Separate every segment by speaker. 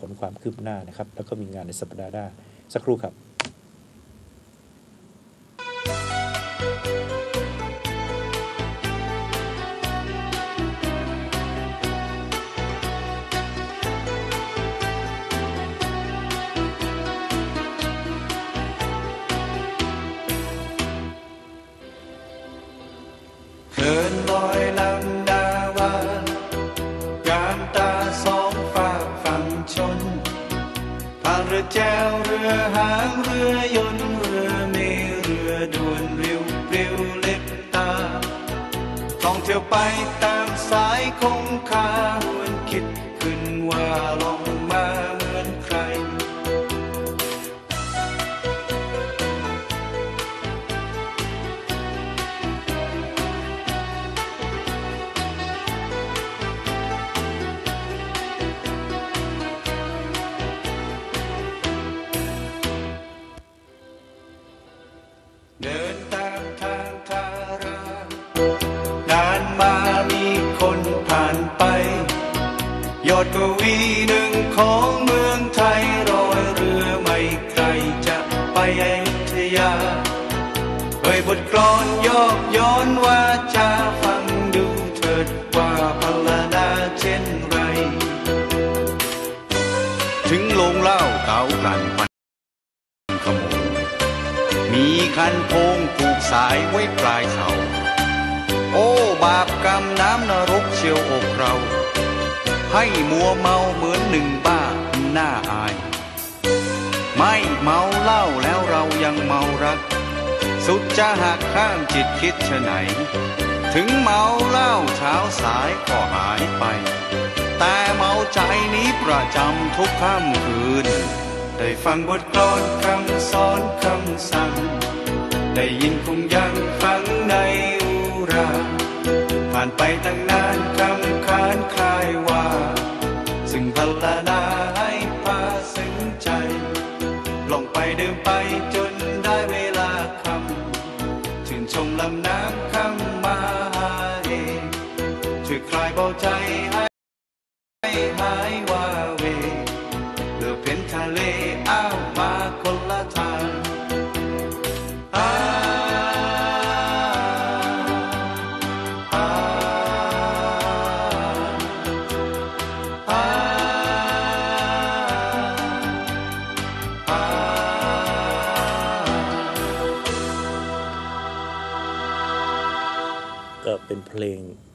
Speaker 1: ผลความคืบหน้านะครับ แล้วก็มีงานในสัปดาห์หน้าสักครู่ครับ
Speaker 2: ท่องเที่ยวไปตามสายคงคา เอ่ยบทกลอนยอกย้อนว่าจะฟังดูเถิดว่าพลนาเช่นไร ถึงลงเล่าเก่ากันพันขโมงมีคันโพงผูกสายไว้ปลายเสาโอ้บาปกรรมน้ำนรกเชียวอกเรา ให้มัวเมาเหมือนหนึ่งบ้าหน้าอาย ไม่เมาเหล้าแล้วเรายังเมารัก สุดจะหักข้ามจิตคิดชะไหน ถึงเมาเหล้าเช้าสายก็หายไป แต่เมาใจนี้ประจำทุกค่ำคืน ได้ฟังบทกลอนคำสอนคำสั่ง ได้ยินคงยังฟังในอุรา ผ่านไปตั้งนานคำคานคลายว่า ซึ่งพลานาให้พาซึ้งใจ ลองไปเดินไปจนได้เวลา ชื่น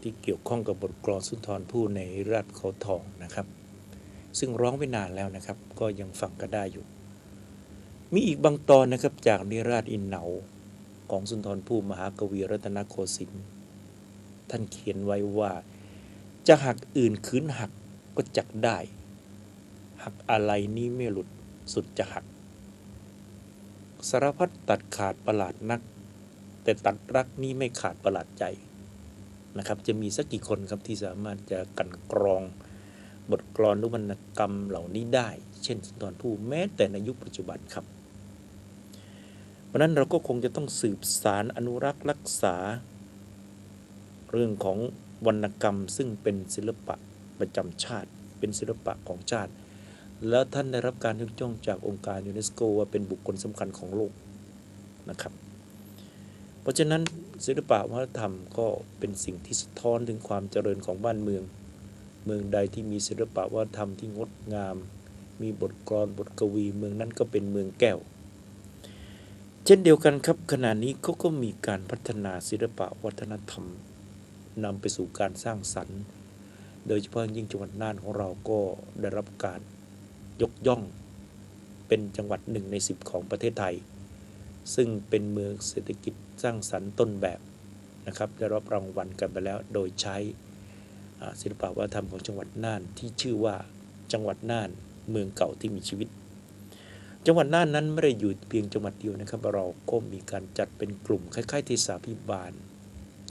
Speaker 2: ที่เกี่
Speaker 1: ยวข้องกับบทกลอนสุนทรภู่ในราชเขาทองนะครับ ซึ่งร้องไปนานแล้วนะครับ ก็ยังฟังกันได้อยู่ มีอีกบางตอนนะครับจากนิราชอินเหนาของสุนทรภู่มหากวีรัตนโกสินทร์ท่านเขียนไว้ว่า จะหักอื่นคืนหักก็จักได้ หักอะไรนี้ไม่หลุดสุดจะหัก สารพัดตัดขาดประหลาดนัก แต่ตัดรักนี้ไม่ขาดประหลาดใจ นะครับ จะมีสักกี่คนครับที่สามารถจะกันกรองบทกลอนหรือวรรณกรรมเหล่านี้ได้ เช่นสุนทรภู่แม้แต่ในยุคปัจจุบันครับเพราะฉะนั้นเราก็คงจะต้องสืบสารอนุรักษ์รักษา เรื่องของวรรณกรรมซึ่งเป็นศิลปะประจำชาติ เป็นศิลปะของชาติ แล้วท่านได้รับการยกย่องจากองค์การยูเนสโกว่าเป็นบุคคลสำคัญของโลกนะครับ เพราะฉะนั้นศิลปะวัฒนธรรมก็เป็นสิ่งที่สะท้อนถึงความเจริญของบ้านเมือง เมืองใดที่มีศิลปะวัฒนธรรมที่งดงาม มีบทกลอนบทกวี เมืองนั้นก็เป็นเมืองแก้ว เช่นเดียวกันครับขณะนี้เขาก็มีการพัฒนาศิลปะวัฒนธรรมนำไปสู่การสร้างสรรค์ โดยเฉพาะยิ่งจังหวัดน่านของเราก็ได้รับการยกย่อง เป็นจังหวัดหนึ่งในสิบของประเทศไทย ซึ่งเป็นเมืองเศรษฐกิจ สร้างสรรค์ต้นแบบนะครับได้รับรางวัลกันไปแล้วโดยใช้ศิลปวัฒนธรรมของจังหวัดน่านที่ชื่อว่าจังหวัดน่านเมืองเก่าที่มีชีวิต จังหวัดน่านนั้นไม่ได้อยู่เพียงจังหวัดเดียวนะครับ เราก็มีการจัดเป็นกลุ่มคล้ายๆที่สาพิบาล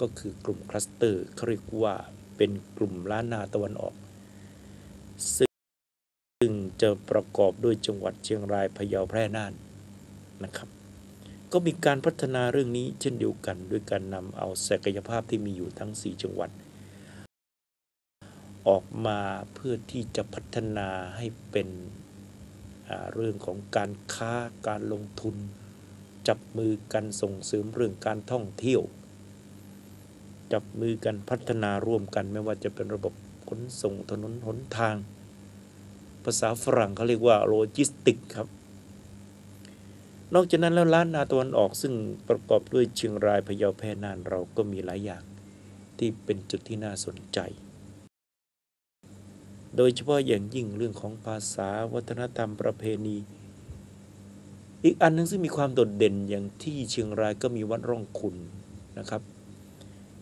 Speaker 1: ก็คือกลุ่มคลัสเตอร์เขาเรียกว่าเป็นกลุ่มล้านนาตะวันออก ซึ่งจะประกอบด้วยจังหวัดเชียงรายพะเยาแพร่น่านนะครับ ก็มีการพัฒนาเรื่องนี้เช่นเดียวกัน ด้วยการนำเอาศักยภาพที่มีอยู่ทั้ง 4 จังหวัด ออกมาเพื่อที่จะพัฒนาให้เป็นเรื่องของการค้าการลงทุน จับมือกันส่งเสริมเรื่องการท่องเที่ยว จับมือกันพัฒนาร่วมกันไม่ว่าจะเป็นระบบขนส่งถนนหนทาง ภาษาฝรั่งเขาเรียกว่าโลจิสติกครับ นอกจากนั้นแล้วล้านนาตะวันออกซึ่งประกอบด้วยเชียงรายพะเยาแพร่น่านเราก็มีหลายอย่าง ที่เป็นจุดที่น่าสนใจ โดยเฉพาะอย่างยิ่งเรื่องของภาษาวัฒนธรรมประเพณี อีกอันหนึงซึ่งมีความโดดเด่นอย่างที่เชียงรายก็มีวัดร่องคุณนะครับ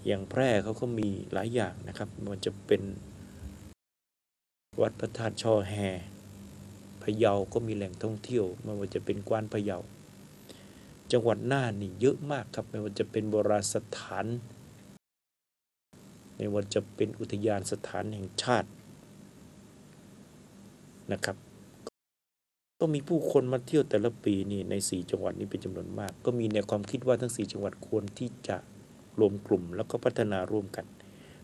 Speaker 1: อย่างแพร่เขาก็มีหลายอย่างนะครับมันจะเป็นวัดพระธาตุช่อแฮพะเยาก็มีแหล่งท่องเที่ยวไม่ว่าจะเป็นกวานพะเยา จังหวัดน่านนี่เยอะมากครับ ไม่ว่าจะเป็นโบราณสถาน ไม่ว่าจะเป็นอุทยานสถานแห่งชาตินะครับ ก็มีผู้คนมาเที่ยวแต่ละปีนี่ใน 4 จังหวัดนี้เป็นจำนวนมาก ก็มีแนวความคิดว่าทั้ง 4 จังหวัดควรที่จะรวมกลุ่มแล้วก็พัฒนาร่วมกัน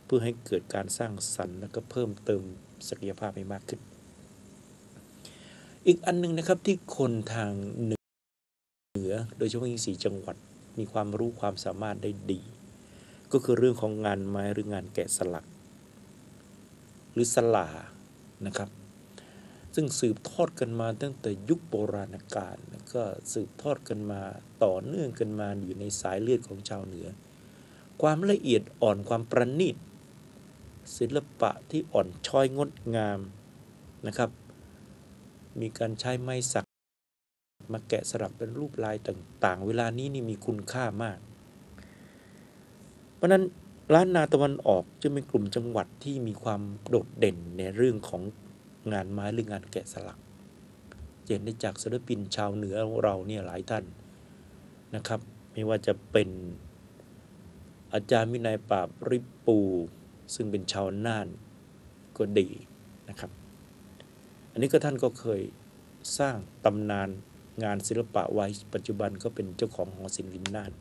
Speaker 1: เพื่อให้เกิดการสร้างสรรค์แล้วก็เพิ่มเติมศักยภาพให้มากขึ้น อีกอันหนึงนะครับที่คนทางเหนือ โดยเฉพาะยิ่งสี่จังหวัดมีความรู้ความสามารถได้ดี ก็คือเรื่องของงานไม้หรืองานแกะสลัก หรือสลานะครับ ซึ่งสืบทอดกันมาตั้งแต่ยุคโบราณกาลก็สืบทอดกันมาต่อเนื่องกันมาอยู่ในสายเลือดของชาวเหนือ ความละเอียดอ่อนความประณีตศิลปะที่อ่อนช้อยงดงามนะครับ มีการใช้ไม้สัก มาแกะสลักเป็นรูปลายต่างๆ เวลานี้นี่มีคุณค่ามาก เพราะนั้นล้านนาตะวันออกจะเป็นกลุ่มจังหวัดที่มีความโดดเด่นในเรื่องของงานไม้หรืองานแกะสลักเห็นได้จากศิลปินชาวเหนือเราเนี่ยหลายท่านนะครับ ไม่ว่าจะเป็นอาจารย์วินัยปราบริปู ซึ่งเป็นชาวน่านก็ดีนะครับ อันนี้ก็ท่านก็เคยสร้างตำนาน งานศิลปะไว้ปัจจุบันก็เป็นเจ้าของหอศิลป์ริมนาน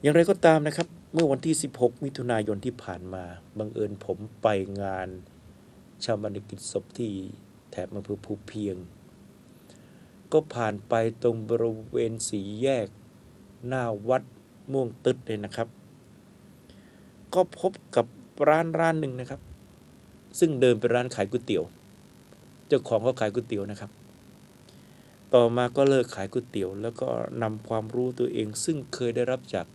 Speaker 1: อย่างไรก็ตามนะครับ เมื่อวันที่ 16 มิถุนายนที่ผ่านมาบังเอิญผมไปงานชาปนกิจศพที่แถบอำเภอภูเพียง ก็ผ่านไปตรงบริเวณสีแยกหน้าวัดม่วงตึดเลยนะครับ ก็พบกับร้านร้านหนึ่งนะครับ ซึ่งเดิมเป็นร้านขายก๋วยเตี๋ยว เจ้าของเขาขายก๋วยเตี๋ยวนะครับ ต่อมาก็เลิกขายก๋วยเตี๋ยว แล้วก็นำความรู้ตัวเอง ซึ่งเคยได้รับจาก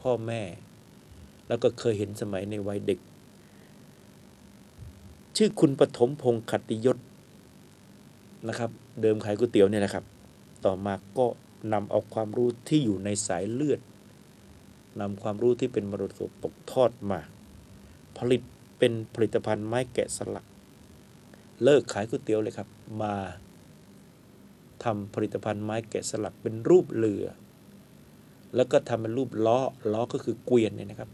Speaker 1: พ่อแม่ แล้วก็เคยเห็นสมัยในวัยเด็ก ชื่อคุณปฐมพงศ์ขัตติยศนะครับ เดิมขายก๋วยเตี๋ยวเนี่ยนะครับ ต่อมาก็นำเอาความรู้ที่อยู่ในสายเลือดนำความรู้ที่เป็นมรดกตกทอดมา ผลิตเป็นผลิตภัณฑ์ไม้แกะสลัก เลิกขายก๋วยเตี๋ยวเลยครับ มา ทำผลิตภัณฑ์ไม้แกะสลักเป็นรูปเรือ แล้วก็ทำเป็นรูปล้อ ล้อก็คือเกวียนเนี่ยนะครับ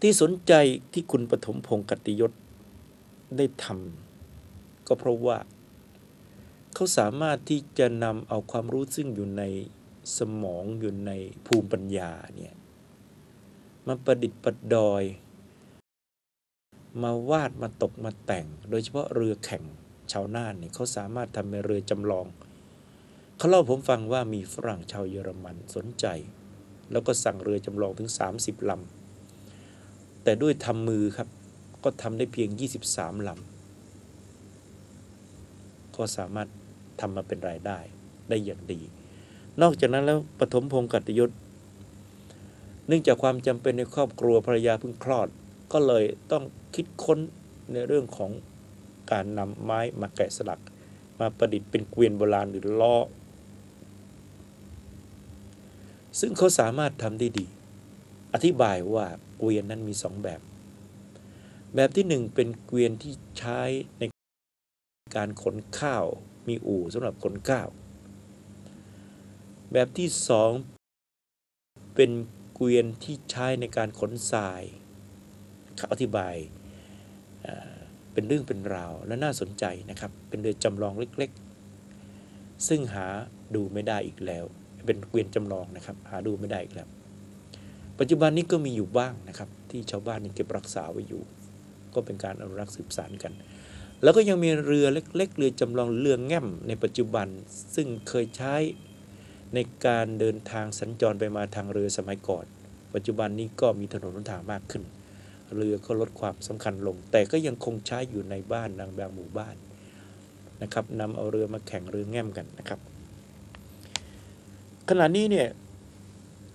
Speaker 1: ที่สนใจที่คุณปฐมพงศ์กติยศได้ทำก็เพราะว่า เขาสามารถที่จะนำเอาความรู้ซึ่งอยู่ในสมองอยู่ในภูมิปัญญาเนี่ยมาประดิษฐ์ประดอย มาวาดมาตกมาแต่ง โดยเฉพาะเรือแข่ง ชาวน่านเนี่ยเขาสามารถทำเป็นเรือจำลอง เขาเล่าผมฟังว่ามีฝรั่งชาวเยอรมันสนใจ แล้วก็สั่งเรือจำลองถึง 30ลำแต่ด้วยทำมือครับ ก็ทำได้เพียง 23ลำก็สามารถทำมาเป็นรายได้ได้อย่างดี นอกจากนั้นแล้วปฐมพงศ์กัตยศเนื่องจากความจำเป็นในครอบครัวภรรยาเพิ่งคลอด ก็เลยต้องคิดค้นในเรื่องของ การนำไม้มาแกะสลัก มาประดิษฐ์เป็นเกวียนโบราณหรือล้อ ซึ่งเขาสามารถทำได้ดี อธิบายว่าเกวียนนั้นมีสองแบบ แบบที่หนึ่งเป็นเกวียนที่ใช้ในการขนข้าว มีอู่สำหรับขนข้าว แบบที่สองเป็นเกวียนที่ใช้ในการขนทรายเขาอธิบาย เป็นเรื่องเป็นราวและน่าสนใจนะครับ เป็นเรือจำลองเล็กๆ ซึ่งหาดูไม่ได้อีกแล้ว เป็นเกวียนจำลองนะครับ หาดูไม่ได้อีกแล้ว ปัจจุบันนี้ก็มีอยู่บ้างนะครับ ที่ชาวบ้านยังเก็บรักษาไว้อยู่ ก็เป็นการอนุรักษ์สืบสานกัน แล้วก็ยังมีเรือเล็ก ๆ เรือจำลองเรือแง่มในปัจจุบันซึ่งเคยใช้ในการเดินทางสัญจรไปมาทางเรือสมัยก่อน ปัจจุบันนี้ก็มีถนนหนทางมากขึ้น เรือก็ลดความสำคัญลง แต่ก็ยังคงใช้อยู่ในบ้านบางบางหมู่บ้านนะครับนำเอาเรือมาแข่งเรือแง่มกันนะครับ ขณะนี้เนี่ย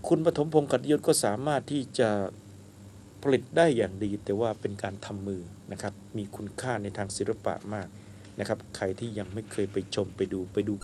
Speaker 1: คุณปฐมพงศ์ขัตยศก็สามารถที่จะผลิตได้อย่างดี แต่ว่าเป็นการทำมือนะครับ มีคุณค่าในทางศิลปะมากนะครับ ใครที่ยังไม่เคยไปชมไปดูไปดู